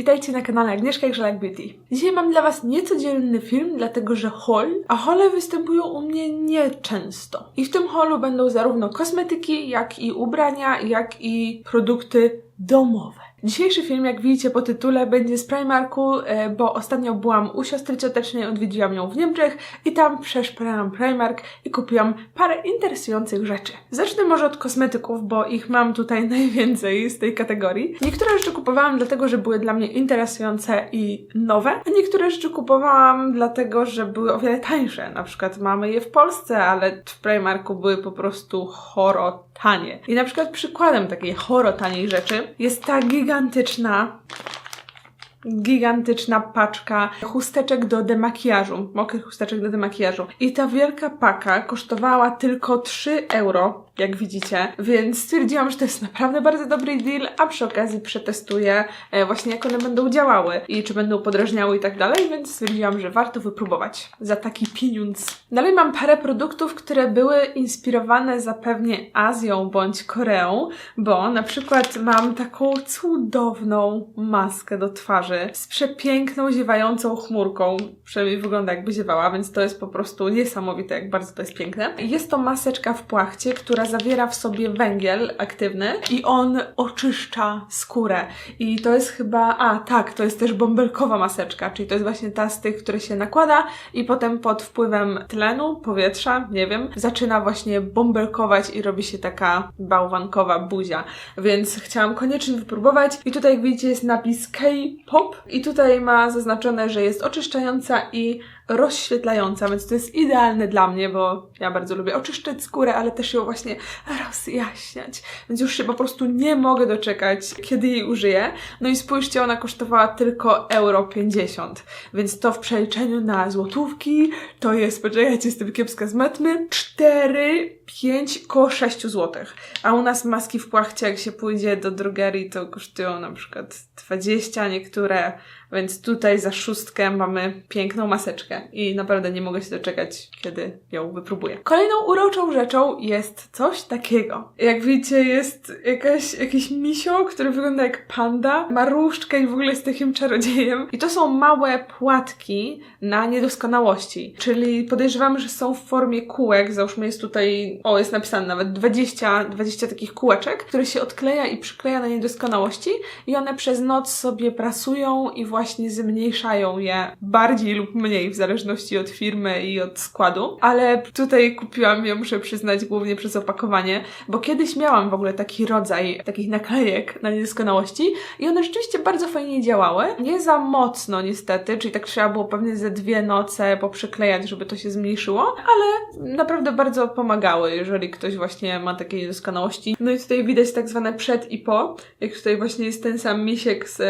Witajcie na kanale Agnieszka i Żelak Beauty. Dzisiaj mam dla Was niecodzienny film, dlatego że haul, a hole występują u mnie nieczęsto. I w tym holu będą zarówno kosmetyki, jak i ubrania, jak i produkty domowe. Dzisiejszy film, jak widzicie po tytule, będzie z Primarku, e, bo ostatnio byłam u siostry ciotecznej, odwiedziłam ją w Niemczech i tam przeszperałam Primark i kupiłam parę interesujących rzeczy. Zacznę może od kosmetyków, bo ich mam tutaj najwięcej z tej kategorii. Niektóre rzeczy kupowałam dlatego, że były dla mnie interesujące i nowe, a niektóre rzeczy kupowałam dlatego, że były o wiele tańsze. Na przykład mamy je w Polsce, ale w Primarku były po prostu choro tanie. I na przykład przykładem takiej choro taniej rzeczy jest ta gigantyczna gigantyczna paczka chusteczek do demakijażu, mokrych chusteczek do demakijażu. I ta wielka paka kosztowała tylko 3 euro, jak widzicie, więc stwierdziłam, że to jest naprawdę bardzo dobry deal, a przy okazji przetestuję e, właśnie jak one będą działały i czy będą podrażniały i tak dalej, więc stwierdziłam, że warto wypróbować za taki pieniądz. Dalej mam parę produktów, które były inspirowane zapewnie Azją bądź Koreą, bo na przykład mam taką cudowną maskę do twarzy z przepiękną, ziewającą chmurką. Przynajmniej wygląda jakby ziewała, więc to jest po prostu niesamowite, jak bardzo to jest piękne. Jest to maseczka w płachcie, która zawiera w sobie węgiel aktywny i on oczyszcza skórę. I to jest chyba, a tak, to jest też bąbelkowa maseczka, czyli to jest właśnie ta z tych, które się nakłada i potem pod wpływem tlenu, powietrza, nie wiem, zaczyna właśnie bąbelkować i robi się taka bałwankowa buzia. Więc chciałam koniecznie wypróbować i tutaj jak widzicie jest napis K-pop i tutaj ma zaznaczone, że jest oczyszczająca i rozświetlająca, więc to jest idealne dla mnie, bo ja bardzo lubię oczyszczać skórę, ale też ją właśnie rozjaśniać. Więc już się po prostu nie mogę doczekać, kiedy jej użyję. No i spójrzcie, ona kosztowała tylko euro 50, więc to w przeliczeniu na złotówki to jest, poczekajcie, jestem kiepska z matmy, 4, 5, koło 6 zł. A u nas maski w płachcie, jak się pójdzie do drogerii, to kosztują na przykład 20, niektóre więc tutaj za szóstkę mamy piękną maseczkę i naprawdę nie mogę się doczekać, kiedy ją wypróbuję. Kolejną uroczą rzeczą jest coś takiego. Jak widzicie, jest jakaś, jakiś misio, który wygląda jak panda, ma różdżkę i w ogóle jest takim czarodziejem. I to są małe płatki na niedoskonałości, czyli podejrzewam, że są w formie kółek. Załóżmy jest tutaj, o jest napisane nawet 20, 20 takich kółeczek, które się odkleja i przykleja na niedoskonałości i one przez noc sobie prasują i właśnie właśnie zmniejszają je bardziej lub mniej w zależności od firmy i od składu, ale tutaj kupiłam je, muszę przyznać, głównie przez opakowanie, bo kiedyś miałam w ogóle taki rodzaj takich naklejek na niedoskonałości i one rzeczywiście bardzo fajnie działały. Nie za mocno niestety, czyli tak trzeba było pewnie ze dwie noce poprzyklejać, żeby to się zmniejszyło, ale naprawdę bardzo pomagały, jeżeli ktoś właśnie ma takie niedoskonałości. No i tutaj widać tak zwane przed i po, jak tutaj właśnie jest ten sam misiek z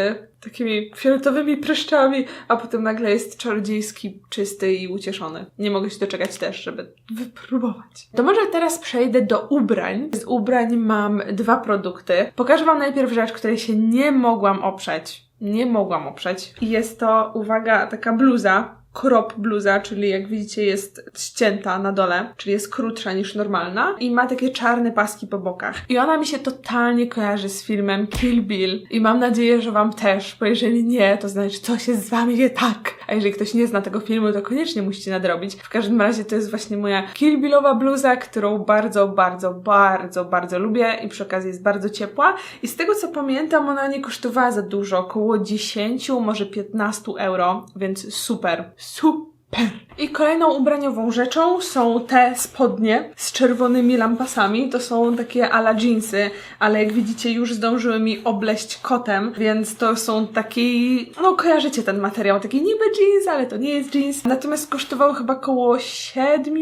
takimi fioletowymi pryszczami, a potem nagle jest czarodziejski, czysty i ucieszony. Nie mogę się doczekać też, żeby wypróbować. To może teraz przejdę do ubrań. Z ubrań mam dwa produkty. Pokażę Wam najpierw rzecz, której się nie mogłam oprzeć. Nie mogłam oprzeć. Jest to, uwaga, taka bluza crop bluza, czyli jak widzicie jest ścięta na dole, czyli jest krótsza niż normalna i ma takie czarne paski po bokach. I ona mi się totalnie kojarzy z filmem Kill Bill i mam nadzieję, że Wam też, bo jeżeli nie, to znaczy coś jest z Wami nie tak. A jeżeli ktoś nie zna tego filmu, to koniecznie musicie nadrobić. W każdym razie to jest właśnie moja Kill Billowa bluza, którą bardzo, bardzo, bardzo, bardzo lubię i przy okazji jest bardzo ciepła i z tego co pamiętam, ona nie kosztowała za dużo, około 10, może 15 euro, więc super super. I kolejną ubraniową rzeczą są te spodnie z czerwonymi lampasami. To są takie ala jeansy, ale jak widzicie już zdążyły mi obleść kotem, więc to są taki, no kojarzycie ten materiał, taki niby jeans, ale to nie jest jeans. Natomiast kosztowały chyba około 7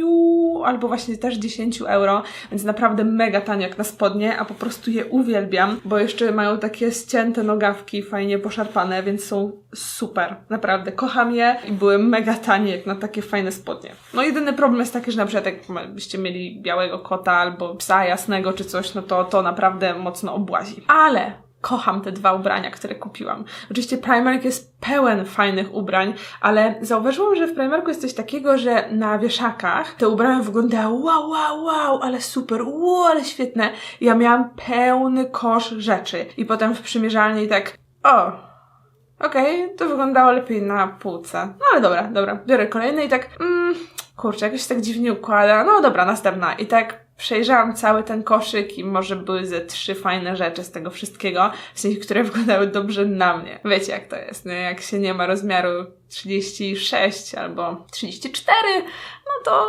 albo właśnie też 10 euro, więc naprawdę mega tanie jak na spodnie, a po prostu je uwielbiam, bo jeszcze mają takie ścięte nogawki, fajnie poszarpane, więc są super. Naprawdę kocham je i były mega tanie jak na takie fajne spodnie. No jedyny problem jest taki, że na przykład jakbyście mieli białego kota albo psa jasnego czy coś, no to to naprawdę mocno obłazi. Ale kocham te dwa ubrania, które kupiłam. Oczywiście Primark jest pełen fajnych ubrań, ale zauważyłam, że w Primarku jest coś takiego, że na wieszakach te ubrania wyglądały wow, wow, wow, ale super, wow, ale świetne. Ja miałam pełny kosz rzeczy i potem w przymierzalni tak o, Okej, to wyglądało lepiej na półce. No ale dobra, dobra. Biorę kolejny i tak, mm, kurczę, jakoś tak dziwnie układa. No dobra, następna. I tak przejrzałam cały ten koszyk i może były ze trzy fajne rzeczy z tego wszystkiego, w sensie, które wyglądały dobrze na mnie. Wiecie jak to jest, nie? Jak się nie ma rozmiaru 36 albo 34, no to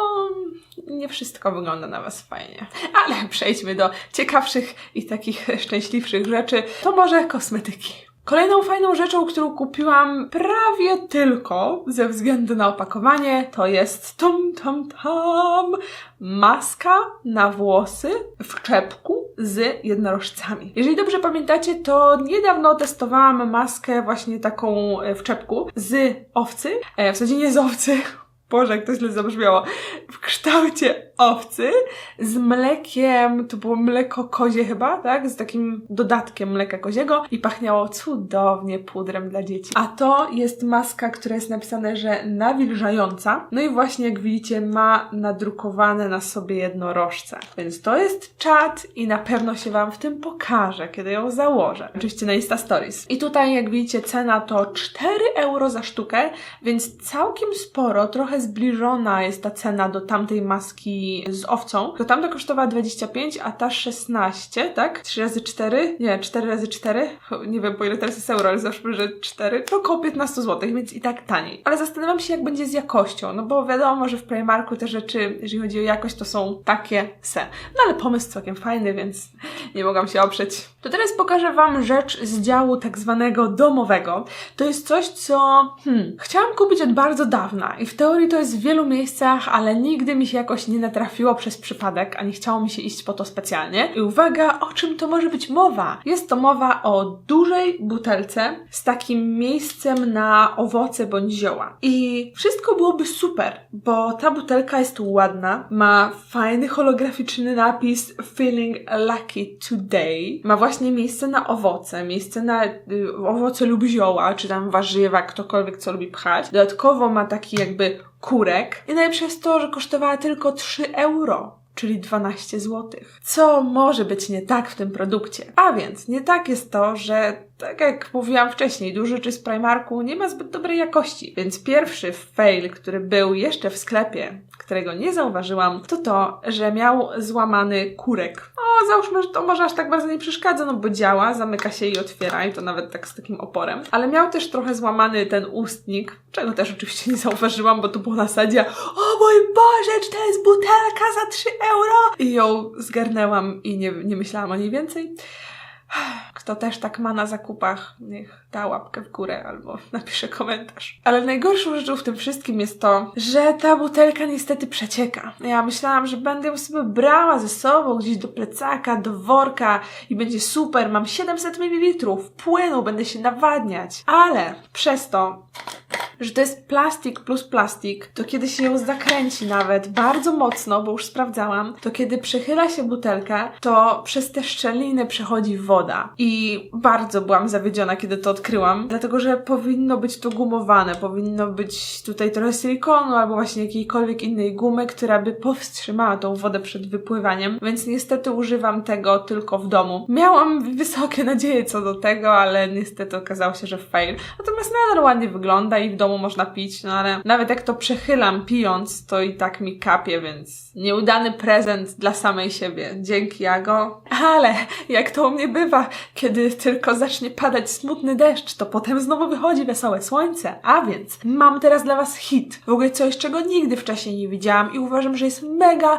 nie wszystko wygląda na Was fajnie. Ale przejdźmy do ciekawszych i takich szczęśliwszych rzeczy. To może kosmetyki. Kolejną fajną rzeczą, którą kupiłam prawie tylko ze względu na opakowanie, to jest tom tom tam maska na włosy w czepku z jednorożcami. Jeżeli dobrze pamiętacie, to niedawno testowałam maskę właśnie taką e, w czepku z owcy, e, w zasadzie nie z owcy, Boże, jak to źle zabrzmiało. W kształcie owcy z mlekiem, to było mleko kozie chyba, tak? Z takim dodatkiem mleka koziego i pachniało cudownie pudrem dla dzieci. A to jest maska, która jest napisane, że nawilżająca. No i właśnie jak widzicie ma nadrukowane na sobie jednorożce. Więc to jest czat i na pewno się Wam w tym pokażę, kiedy ją założę. Oczywiście na Insta Stories. I tutaj jak widzicie cena to 4 euro za sztukę, więc całkiem sporo, trochę zbliżona jest ta cena do tamtej maski z owcą. To tamta kosztowała 25, a ta 16, tak? 3 razy 4? Nie, 4 razy 4? Nie wiem po ile teraz jest euro, ale zawsze, że 4. To około 15 zł, więc i tak taniej. Ale zastanawiam się, jak będzie z jakością, no bo wiadomo, że w Primarku te rzeczy, jeżeli chodzi o jakość, to są takie se. No ale pomysł całkiem fajny, więc nie mogłam się oprzeć. To teraz pokażę Wam rzecz z działu tak zwanego domowego. To jest coś, co hmm, chciałam kupić od bardzo dawna i w teorii to jest w wielu miejscach, ale nigdy mi się jakoś nie natrafiło przez przypadek, a nie chciało mi się iść po to specjalnie. I uwaga, o czym to może być mowa? Jest to mowa o dużej butelce z takim miejscem na owoce bądź zioła. I wszystko byłoby super, bo ta butelka jest ładna, ma fajny holograficzny napis Feeling Lucky Today. Ma właśnie miejsce na owoce, miejsce na y, owoce lub zioła, czy tam warzywa, ktokolwiek co lubi pchać. Dodatkowo ma taki jakby kurek. I najlepsze jest to, że kosztowała tylko 3 euro czyli 12 zł. Co może być nie tak w tym produkcie? A więc nie tak jest to, że tak jak mówiłam wcześniej, duży rzeczy z Primarku nie ma zbyt dobrej jakości. Więc pierwszy fail, który był jeszcze w sklepie, którego nie zauważyłam, to to, że miał złamany kurek. O, załóżmy, że to może aż tak bardzo nie przeszkadza, no bo działa, zamyka się i otwiera i to nawet tak z takim oporem. Ale miał też trochę złamany ten ustnik, czego też oczywiście nie zauważyłam, bo to było na zasadzie o mój Boże, czy to jest butelka za 3 euro? I ją zgarnęłam i nie, nie myślałam o niej więcej. Kto też tak ma na zakupach, niech da łapkę w górę albo napisze komentarz. Ale najgorszą rzeczą w tym wszystkim jest to, że ta butelka niestety przecieka. Ja myślałam, że będę ją sobie brała ze sobą gdzieś do plecaka, do worka i będzie super, mam 700 ml płynu, będę się nawadniać. Ale przez to, że to jest plastik plus plastik, to kiedy się ją zakręci nawet bardzo mocno, bo już sprawdzałam, to kiedy przechyla się butelka, to przez te szczeliny przechodzi woda. I bardzo byłam zawiedziona, kiedy to odkryłam, dlatego że powinno być to gumowane, powinno być tutaj trochę silikonu albo właśnie jakiejkolwiek innej gumy, która by powstrzymała tą wodę przed wypływaniem, więc niestety używam tego tylko w domu. Miałam wysokie nadzieje co do tego, ale niestety okazało się, że fail. Natomiast nadal ładnie wygląda i w domu można pić, no ale nawet jak to przechylam pijąc, to i tak mi kapie, więc nieudany prezent dla samej siebie. Dzięki Jago. Ale jak to u mnie bywa, kiedy tylko zacznie padać smutny deszcz, to potem znowu wychodzi wesołe słońce. A więc mam teraz dla Was hit. W ogóle coś, czego nigdy wcześniej nie widziałam i uważam, że jest mega,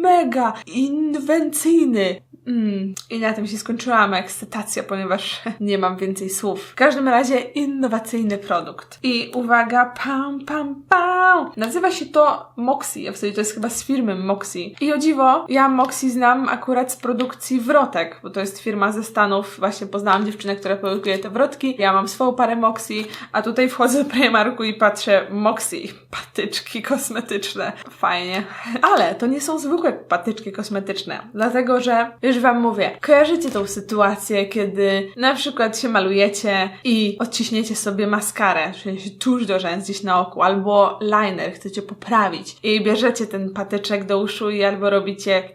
mega inwencyjny. Mm, I na tym się skończyła moja ekscytacja, ponieważ nie mam więcej słów. W każdym razie innowacyjny produkt. I uwaga, pam, pam, pam! Nazywa się to Moxie, w zasadzie to jest chyba z firmy Moxie. I o dziwo, ja Moxie znam akurat z produkcji wrotek, bo to jest firma ze Stanów. Właśnie poznałam dziewczynę, która produkuje te wrotki. Ja mam swoją parę Moxie, a tutaj wchodzę do Primarku i patrzę Moxie. Patyczki kosmetyczne. Fajnie. Ale to nie są zwykłe patyczki kosmetyczne, dlatego że jeżeli Już wam mówię, kojarzycie tą sytuację, kiedy na przykład się malujecie i odciśniecie sobie maskarę, sensie tuż do rzęs gdzieś na oku, albo liner chcecie poprawić i bierzecie ten patyczek do uszu i albo robicie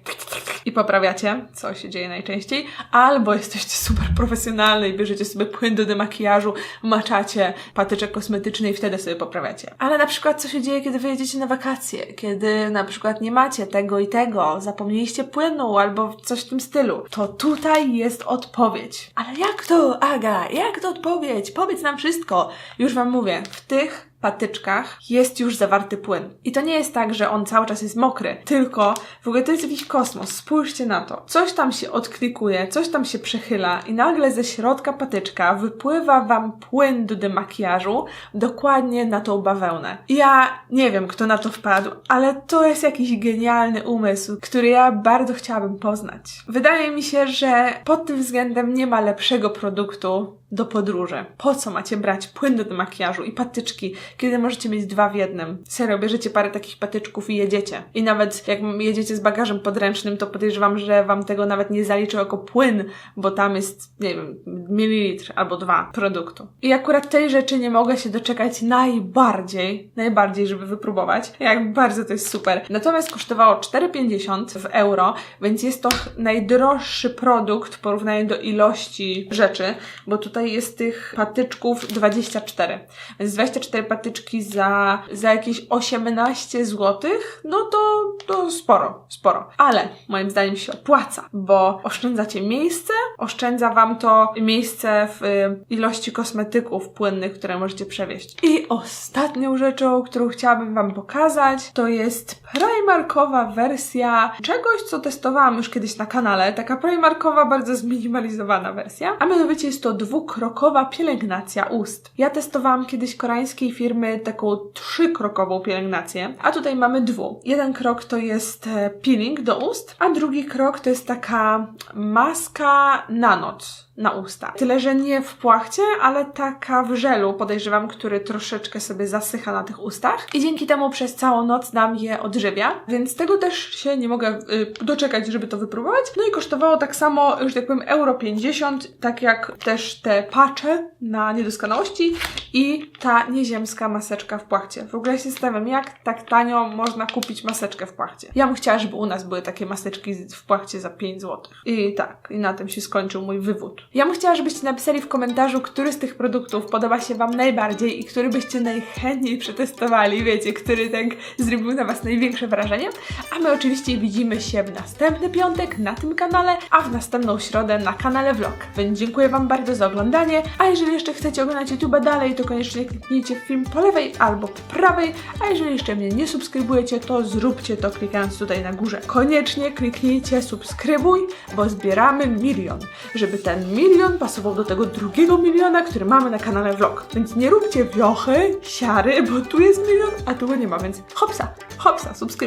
i poprawiacie, co się dzieje najczęściej, albo jesteście super profesjonalni i bierzecie sobie płyn do demakijażu, maczacie patyczek kosmetyczny i wtedy sobie poprawiacie. Ale na przykład co się dzieje, kiedy wyjedziecie na wakacje, kiedy na przykład nie macie tego i tego, zapomnieliście płynu albo coś w tym stylu, to tutaj jest odpowiedź. Ale jak to, Aga? Jak to odpowiedź? Powiedz nam wszystko. Już wam mówię, w tych patyczkach jest już zawarty płyn. I to nie jest tak, że on cały czas jest mokry, tylko w ogóle to jest jakiś kosmos. Spójrzcie na to. Coś tam się odklikuje, coś tam się przechyla i nagle ze środka patyczka wypływa wam płyn do demakijażu dokładnie na tą bawełnę. Ja nie wiem, kto na to wpadł, ale to jest jakiś genialny umysł, który ja bardzo chciałabym poznać. Wydaje mi się, że pod tym względem nie ma lepszego produktu do podróży. Po co macie brać płyn do demakijażu i patyczki, kiedy możecie mieć dwa w jednym? Serio, bierzecie parę takich patyczków i jedziecie. I nawet jak jedziecie z bagażem podręcznym, to podejrzewam, że wam tego nawet nie zaliczą jako płyn, bo tam jest, nie wiem, mililitr albo dwa produktu. I akurat tej rzeczy nie mogę się doczekać najbardziej, najbardziej, żeby wypróbować. Jak bardzo to jest super. Natomiast kosztowało 4,50 w euro, więc jest to najdroższy produkt w porównaniu do ilości rzeczy, bo tutaj jest tych patyczków 24. Więc 24 patyczki za, za jakieś 18 zł, no to, to sporo, sporo. Ale moim zdaniem się opłaca, bo oszczędzacie miejsce, oszczędza Wam to miejsce w y, ilości kosmetyków płynnych, które możecie przewieźć. I ostatnią rzeczą, którą chciałabym Wam pokazać, to jest Primarkowa wersja czegoś, co testowałam już kiedyś na kanale. Taka Primarkowa, bardzo zminimalizowana wersja. A mianowicie jest to dwukrokowa pielęgnacja ust. Ja testowałam kiedyś koreańskiej firmy taką trzykrokową pielęgnację, a tutaj mamy dwu. Jeden krok to jest e, peeling do ust, a drugi krok to jest taka maska na noc na usta. Tyle, że nie w płachcie, ale taka w żelu, podejrzewam, który troszeczkę sobie zasycha na tych ustach i dzięki temu przez całą noc nam je odżywia, więc tego też się nie mogę y, doczekać, żeby to wypróbować. No i kosztowało tak samo, już tak powiem, euro 50, tak jak też te pacze na niedoskonałości i ta nieziemska maseczka w płachcie. W ogóle się zastanawiam, jak tak tanio można kupić maseczkę w płachcie. Ja bym chciała, żeby u nas były takie maseczki w płachcie za 5 zł. I tak, i na tym się skończył mój wywód. Ja bym chciała, żebyście napisali w komentarzu, który z tych produktów podoba się Wam najbardziej i który byście najchętniej przetestowali, wiecie, który tak zrobił na Was największe wrażenie. A my oczywiście widzimy się w następny piątek na tym kanale, a w następną środę na kanale Vlog. Więc dziękuję Wam bardzo za oglądanie, a jeżeli jeszcze chcecie oglądać YouTube dalej, to koniecznie kliknijcie w film po lewej albo po prawej, a jeżeli jeszcze mnie nie subskrybujecie, to zróbcie to klikając tutaj na górze. Koniecznie kliknijcie subskrybuj, bo zbieramy milion, żeby ten milion pasował do tego drugiego miliona, który mamy na kanale Vlog. Więc nie róbcie wiochy, siary, bo tu jest milion, a tu go nie ma, więc hopsa, hopsa, subskrybuj.